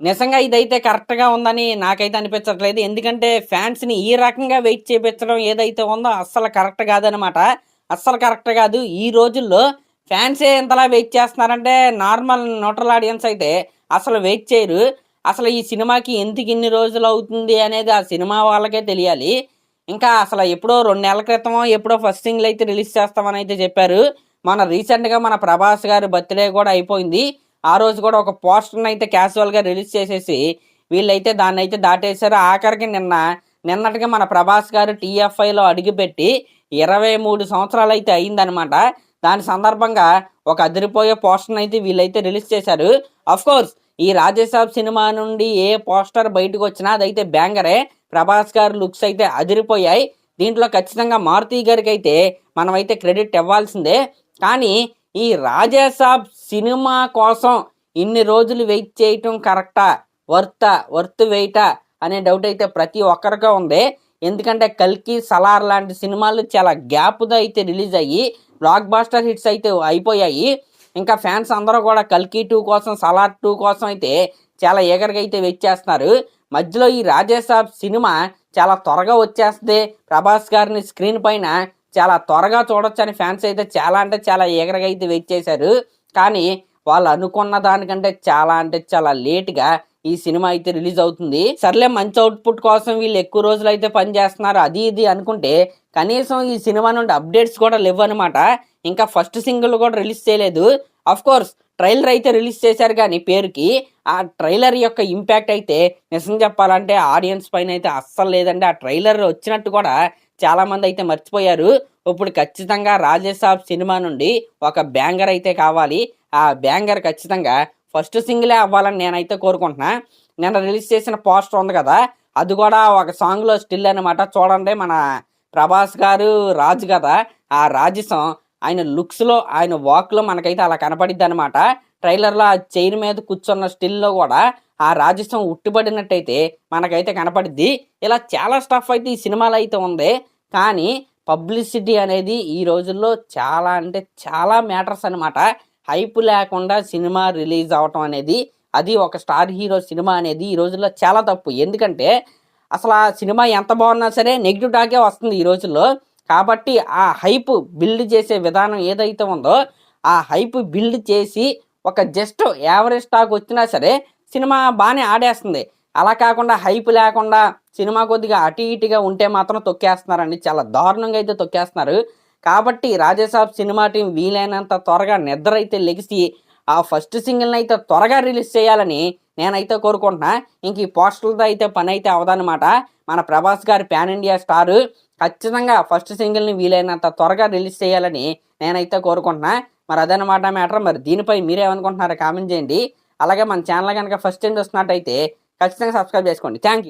నిజంగా ఇదైతే కరెక్ట్‌గా ఉందని నాకైతే అనిపించట్లేదు. ఎందుకంటే ఫ్యాన్స్‌ని ఈ రకంగా వెయిట్ చేపించడం ఏదైతే ఉందో అస్సలు కరెక్ట్ కాదనమాట. అస్సలు కరెక్ట్ కాదు. ఈ రోజుల్లో ఫ్యాన్సే ఇంతలా వెయిట్ చేస్తున్నారంటే నార్మల్ న్యూట్రల్ ఆడియన్స్ అయితే అసలు వెయిట్ చేయరు. అసలు ఈ సినిమాకి ఎందుకు ఇన్ని రోజులు అవుతుంది అనేది ఆ సినిమా వాళ్ళకే తెలియాలి. ఇంకా అసలు ఎప్పుడో రెండు నెలల క్రితమో ఎప్పుడో ఫస్ట్ సింగిల్ అయితే రిలీజ్ చేస్తామని అయితే చెప్పారు. మన రీసెంట్‌గా మన 'ప్రభాస్' గారి బర్త్‌డే కూడా అయిపోయింది. ఆ రోజు కూడా ఒక పోస్టర్‌ని అయితే క్యాజువల్‌గా రిలీజ్ చేసేసి వీళ్ళైతే దాన్నైతే దాటేశారు. ఆఖరికి నిన్న నిన్నటిగా మన 'ప్రభాస్' గారు టీఎఫ్ఐలో అడుగుపెట్టి ఇరవై మూడు సంవత్సరాలు అయితే అయిందనమాట. దాని సందర్భంగా ఒక అదిరిపోయే పోస్టర్‌ని అయితే వీళ్ళైతే రిలీజ్ చేశారు. ఆఫ్‌కోర్స్ ఈ రాజేశాబ్ సినిమా నుండి ఏ పోస్టర్ బయటకొచ్చినా అదైతే బ్యాంగరే. 'ప్రభాస్' గారు లుక్స్ అయితే అదిరిపోయాయి. దీంట్లో ఖచ్చితంగా మారుతి గారికి అయితే మనమైతే క్రెడిట్ ఇవ్వాల్సిందే. కానీ ఈ 'రాజాసాబ్' సినిమా కోసం ఇన్ని రోజులు వెయిట్ చేయటం కరెక్టా? వర్తా? వర్త్ వెయిటా? అనే డౌట్ అయితే ప్రతి ఒక్కరికి ఉంది. ఎందుకంటే 'కల్కి', 'సలార్' లాంటి సినిమాలు చాలా గ్యాప్‌తో అయితే రిలీజ్ అయ్యి బ్లాక్ బాస్టర్ హిట్స్ అయితే అయిపోయాయి. ఇంకా ఫ్యాన్స్ అందరూ కూడా 'కల్కి టూ కోసం, 'సలార్ టూ కోసం అయితే చాలా ఈగర్‌గా అయితే వెయిట్ చేస్తున్నారు. మధ్యలో ఈ 'రాజాసాబ్' సినిమా చాలా త్వరగా వచ్చేస్తుంది 'ప్రభాస్' గారిని స్క్రీన్ పైన చాలా త్వరగా చూడొచ్చని ఫ్యాన్స్ అయితే చాలా అంటే చాలా ఈగరగా అయితే వెయిట్ చేశారు. కానీ వాళ్ళు అనుకున్న దానికంటే చాలా అంటే చాలా లేట్‌గా ఈ సినిమా అయితే రిలీజ్ అవుతుంది. సర్లే మంచి అవుట్‌పుట్ కోసం వీళ్ళు ఎక్కువ రోజులు అయితే పని చేస్తున్నారు. అది ఇది అనుకుంటే కనీసం ఈ సినిమా నుండి అప్డేట్స్ కూడా లేవనమాట. ఇంకా ఫస్ట్ సింగిల్ కూడా రిలీజ్ చేయలేదు. ఆఫ్‌కోర్స్ ట్రైలర్ అయితే రిలీజ్ చేశారు కానీ పేరుకి. ఆ ట్రైలర్ యొక్క ఇంపాక్ట్ అయితే నిజం చెప్పాలంటే ఆడియన్స్ పైన అయితే అస్సలు లేదండి. ఆ ట్రైలర్ వచ్చినట్టు కూడా చాలామంది అయితే మర్చిపోయారు. ఇప్పుడు ఖచ్చితంగా రాజేసాబ్ సినిమా నుండి ఒక బ్యాంగర్ అయితే కావాలి. ఆ బ్యాంగర్ ఖచ్చితంగా ఫస్ట్ సింగిలే అవ్వాలని నేనైతే కోరుకుంటున్నా. నిన్న రిలీజ్ చేసిన పోస్టర్ ఉంది కదా! అది కూడా ఒక సాంగ్‌లో స్టిల్ అనమాట. చూడండి మన 'ప్రభాస్' గారు రాజు కదా! ఆ రాజసం ఆయన లుక్స్‌లో, ఆయన వాక్‌లో మనకైతే అలా కనపడిద్దనమాట. ట్రైలర్‌లో ఆ చైర్ మీద కూర్చున్న స్టిల్‌లో కూడా ఆ రాజస్వం ఉట్టిపడినట్టయితే మనకైతే కనపడిద్ది. ఇలా చాలా స్టఫ్ అయితే ఈ సినిమాలో అయితే ఉంది. కానీ పబ్లిసిటీ అనేది ఈ రోజుల్లో చాలా అంటే చాలా మ్యాటర్స్ అనమాట. హైప్ లేకుండా సినిమా రిలీజ్ అవ్వటం అనేది అది ఒక స్టార్ హీరో సినిమా అనేది ఈ రోజుల్లో చాలా తప్పు. ఎందుకంటే అసలు ఆ సినిమా ఎంత బాగున్నా సరే నెగిటివ్ టాకే వస్తుంది ఈ రోజుల్లో. కాబట్టి ఆ హైప్ బిల్డ్ చేసే విధానం ఏదైతే ఉందో ఆ హైప్ బిల్డ్ చేసి ఒక జస్ట్ యావరేజ్ టాక్ వచ్చినా సరే సినిమా బాగానే ఆడేస్తుంది. అలా కాకుండా హైప్ లేకుండా సినిమా కొద్దిగా అటు ఇటుగా ఉంటే మాత్రం తొక్కేస్తున్నారండి. చాలా దారుణంగా అయితే తొక్కేస్తున్నారు. కాబట్టి రాజేసాబ్ సినిమా టీం వీలైనంత త్వరగా నిద్ర అయితే లెగిసి ఆ ఫస్ట్ సింగిల్‌ని అయితే త్వరగా రిలీజ్ చేయాలని నేనైతే కోరుకుంటున్నా. ఇంక ఈ పోస్టర్‌లతో అయితే పని అయితే అవదనమాట మన 'ప్రభాస్' గారు ప్యాన్ ఇండియా స్టారు. ఖచ్చితంగా ఫస్ట్ సింగిల్‌ని వీలైనంత త్వరగా రిలీజ్ చేయాలని నేనైతే కోరుకుంటున్నా. మరి అదనమాట మ్యాటర్. మరి దీనిపై మీరేమనుకుంటున్నారో కామెంట్ చేయండి. అలాగే మన ఛానల్ కనుక ఫస్ట్ టైం చూస్తున్నట్టయితే ఖచ్చితంగా సబ్స్క్రైబ్ చేసుకోండి. Thank you.